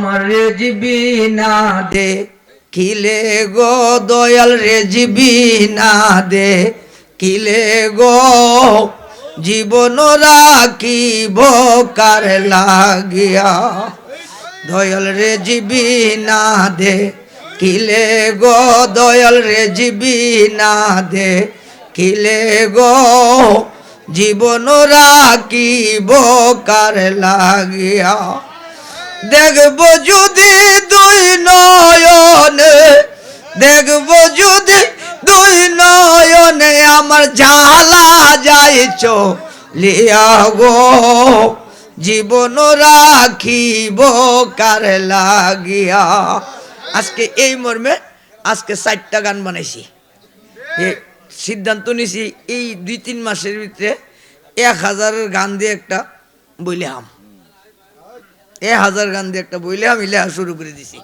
আমার রেজিবি না দে কিলে গো দয়াল রেজিবি না দে। কিলে গো জীবন রাখিব কার লাগিয়া। দয়াল রেজিবি না দে। কিলে গো দয়াল রেজিবি না দে। কিলে গো জীবন রাখিব কার লাগিয়া। দেখব যদি দুই নয়নে, দেখব যদি দুই নয়নে আমার জালা যাইছ লিয়া গো। জীবন রাখিব কার লাগিয়া। আজকে এই মর্মে আজকে চারটা গান বানাইছি। সিদ্ধান্ত নিছি এই দুই তিন মাসের ভিতরে এক হাজারের গান দিয়ে একটা বইলাম এ হাজার গান দিয়ে একটা বইলে আমি লেখা শুরু করে দিছি।